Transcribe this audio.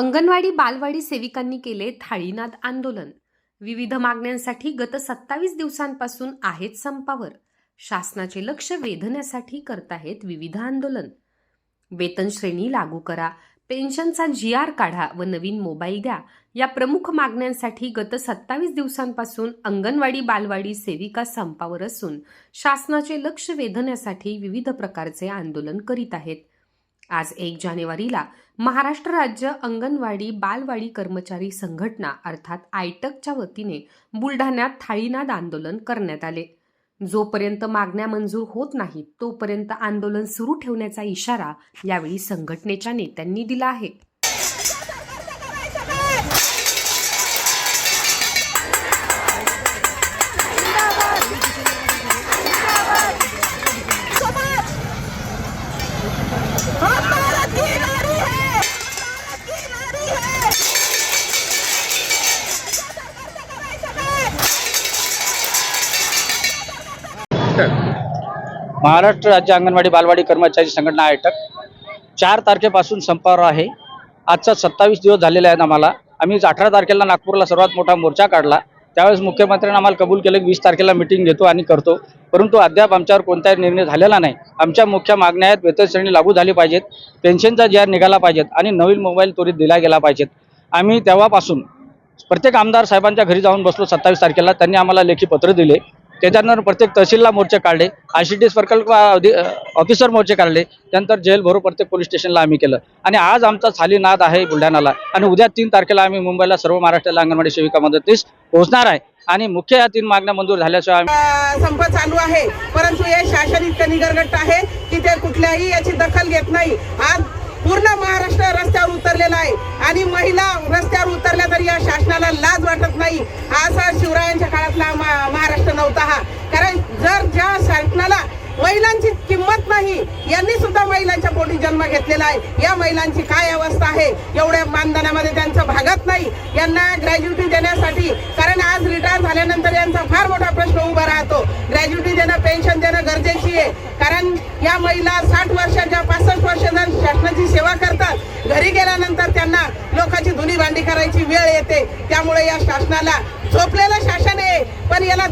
अंगणवाडी बालवाडी सेविकांनी केले थाळीनाद आंदोलन. विविध मागण्यांसाठी गत सत्तावीस दिवसांपासून आहेत संपावर. शासनाचे लक्ष वेधण्यासाठी करताहेत विविध आंदोलन. वेतन श्रेणी लागू करा पेन्शनचा जी आर काढा व नवीन मोबाईल द्या. या प्रमुख मागण्यांसाठी गत सत्तावीस दिवसांपासून अंगणवाडी बालवाडी सेविका संपावर असून शासनाचे लक्ष वेधण्यासाठी विविध प्रकारचे आंदोलन करीत आहेत. आज एक जानेवारीला महाराष्ट्र राज्य अंगणवाडी बालवाडी कर्मचारी संघटना अर्थात आयटकच्या वतीने बुलढाण्यात थाळीनाद आंदोलन करण्यात आले. जोपर्यंत मागण्या मंजूर होत नाहीत तोपर्यंत आंदोलन सुरू ठेवण्याचा इशारा यावेळी संघटनेच्या नेत्यांनी दिला आहे. महाराष्ट्र राज्य अंगणवाडी बालवाडी कर्मचारी संघटना अटक चार तारखेपासून संपावर आहे. आजचा सत्तावीस दिवस झालेला आहेत आम्हाला. आम्ही अठरा तारखेला नागपूरला सर्वात मोठा मोर्चा काढला. त्यावेळेस मुख्यमंत्र्यांनी आम्हाला कबूल केलं की वीस तारखेला मिटिंग घेतो आणि करतो. परंतु अद्याप आमच्यावर कोणताही निर्णय झालेला नाही. आमच्या मुख्य मागण्या आहेत वेतन श्रेणी लागू झाली पाहिजेत पेन्शनचा जी निघाला पाहिजेत आणि नवीन मोबाईल त्वरित दिला गेला पाहिजेत. आम्ही तेव्हापासून प्रत्येक आमदार साहेबांच्या घरी जाऊन बसलो सत्तावीस तारखेला. त्यांनी आम्हाला लेखी पत्र दिले. त्याच्यानंतर प्रत्येक तहसीलला मोर्चे काढले आय सी टी प्रकल्प ऑफिसर मोर्चे काढले त्यानंतर जेल भरो प्रत्येक पोलीस स्टेशनला आम्ही केलं. आणि आज आमचा खाली नाद आहे बुलढाणाला आणि उद्या तीन तारखेला आम्ही मुंबईला सर्व महाराष्ट्राला अंगणवाडी सेविका मदतीस पोहोचणार आहे. आणि मुख्य या तीन मागण्या मंजूर झाल्याशिवाय संप चालू आहे. परंतु हे शासन इतकं निगरगट्ट आहे की ते कुठल्याही याची दखल घेत नाही. आज पूर्ण महाराष्ट्र रस्त्यावर उतरलेला आहे. आणि महिला रस्त्यावर उतरल्या तरी या शासनाला लाज वाटत नाही. असा शिवरायांच्या काळातला मा- महाराष्ट्र नव्हता हा. कारण जर ज्या शासनाला महिलांची किंमत नाही यांनी सुद्धा महिलांच्या पोटी जन्म घेतलेला आहे. या महिलांची काय अवस्था आहे? एवढ्या मानधनामध्ये त्यांचं भागत नाही. यांना ग्रॅज्युटी देण्यासाठी कारण आज रिटायर झाल्यानंतर यांचा फार मोठा प्रश्न उभा राहतो. ग्रॅज्युटी देणं पेन्शन देणं गरजेची आहे. कारण या महिला साठ वर्षाच्या पासष्ट वर्ष जर शासनाची सेवा करतात घरी गेल्यानंतर त्यांना लोकांची धुनी भांडी करायची वेळ येते. त्यामुळे या शासनाला झोपलेलं शासन आहे. पण याला